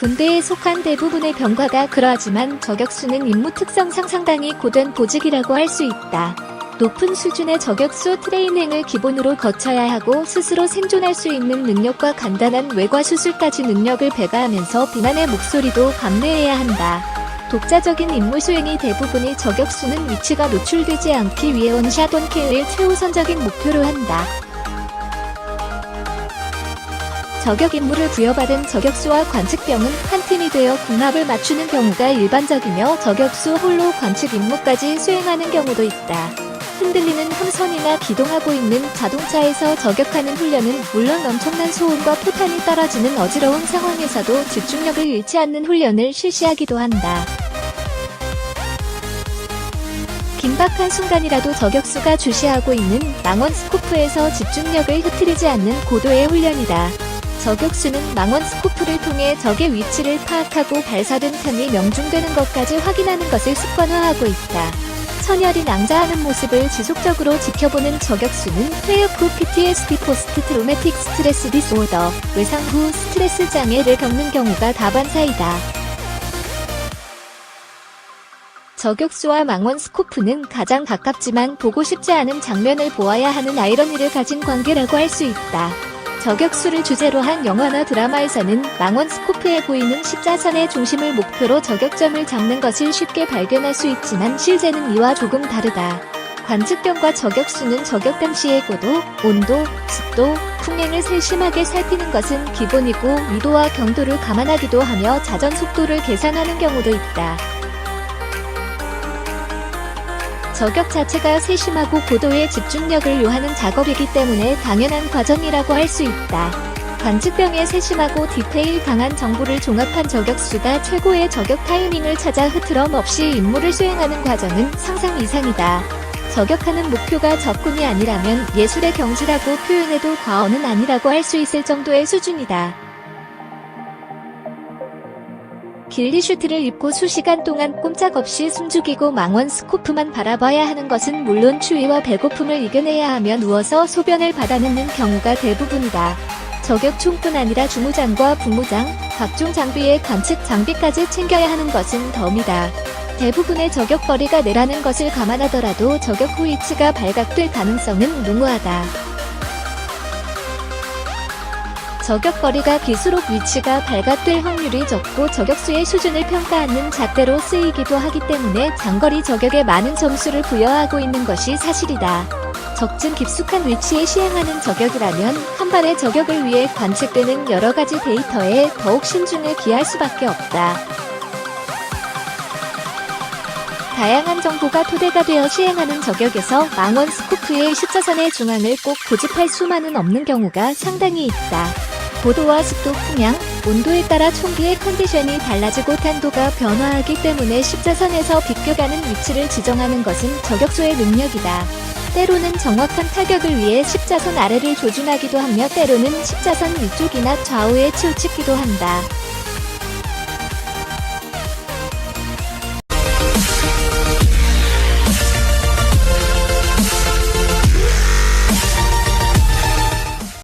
군대에 속한 대부분의 병과가 그러하지만 저격수는 임무 특성상 상당히 고된 보직이라고 할 수 있다. 높은 수준의 저격수 트레이닝을 기본으로 거쳐야 하고 스스로 생존할 수 있는 능력과 간단한 외과 수술까지 능력을 배가하면서 비난의 목소리도 감내해야 한다. 독자적인 임무 수행이 대부분이 저격수는 위치가 노출되지 않기 위해 원샷 원킬을 최우선적인 목표로 한다. 저격 임무를 부여받은 저격수와 관측병은 한 팀이 되어 궁합을 맞추는 경우가 일반적이며 저격수 홀로 관측 임무까지 수행하는 경우도 있다. 흔들리는 함선이나 기동하고 있는 자동차에서 저격하는 훈련은 물론 엄청난 소음과 포탄이 떨어지는 어지러운 상황에서도 집중력을 잃지 않는 훈련을 실시하기도 한다. 긴박한 순간이라도 저격수가 주시하고 있는 망원 스코프에서 집중력을 흐트리지 않는 고도의 훈련이다. 저격수는 망원 스코프를 통해 적의 위치를 파악하고 발사된 탄이 명중되는 것까지 확인하는 것을 습관화하고 있다. 천열이 낭자하는 모습을 지속적으로 지켜보는 저격수는 퇴역 후 PTSD 포스트 트로매틱 스트레스 디스오더, 외상 후 스트레스 장애를 겪는 경우가 다반사이다. 저격수와 망원 스코프는 가장 가깝지만 보고 싶지 않은 장면을 보아야 하는 아이러니를 가진 관계라고 할 수 있다. 저격수를 주제로 한 영화나 드라마에서는 망원 스코프에 보이는 십자선의 중심을 목표로 저격점을 잡는 것을 쉽게 발견할 수 있지만 실제는 이와 조금 다르다. 관측병과 저격수는 저격 당시의 고도, 온도, 습도, 풍행을 세심하게 살피는 것은 기본이고 위도와 경도를 감안하기도 하며 자전 속도를 계산하는 경우도 있다. 저격 자체가 세심하고 고도의 집중력을 요하는 작업이기 때문에 당연한 과정이라고 할 수 있다. 관측병에 세심하고 디테일 강한 정보를 종합한 저격수가 최고의 저격 타이밍을 찾아 흐트럼 없이 임무를 수행하는 과정은 상상 이상이다. 저격하는 목표가 적군이 아니라면 예술의 경지라고 표현해도 과언은 아니라고 할 수 있을 정도의 수준이다. 길리 슈트를 입고 수시간 동안 꼼짝없이 숨죽이고 망원 스코프만 바라봐야 하는 것은 물론 추위와 배고픔을 이겨내야 하며 누워서 소변을 받아내는 경우가 대부분이다. 저격총뿐 아니라 주무장과 부무장, 각종 장비의 관측 장비까지 챙겨야 하는 것은 덤이다. 대부분의 저격거리가 내라는 것을 감안하더라도 저격 후 위치가 발각될 가능성은 농후하다. 저격거리가 길수록 위치가 발각될 확률이 적고 저격수의 수준을 평가하는 잣대로 쓰이기도 하기 때문에 장거리 저격에 많은 점수를 부여하고 있는 것이 사실이다. 적진 깊숙한 위치에 시행하는 저격이라면 한 발의 저격을 위해 관측되는 여러 가지 데이터에 더욱 신중을 기할 수밖에 없다. 다양한 정보가 토대가 되어 시행하는 저격에서 망원 스코프의 십자선의 중앙을 꼭 고집할 수만은 없는 경우가 상당히 있다. 고도와 습도, 풍향, 온도에 따라 총기의 컨디션이 달라지고 탄도가 변화하기 때문에 십자선에서 비껴가는 위치를 지정하는 것은 저격수의 능력이다. 때로는 정확한 타격을 위해 십자선 아래를 조준하기도 하며 때로는 십자선 위쪽이나 좌우에 치우치기도 한다.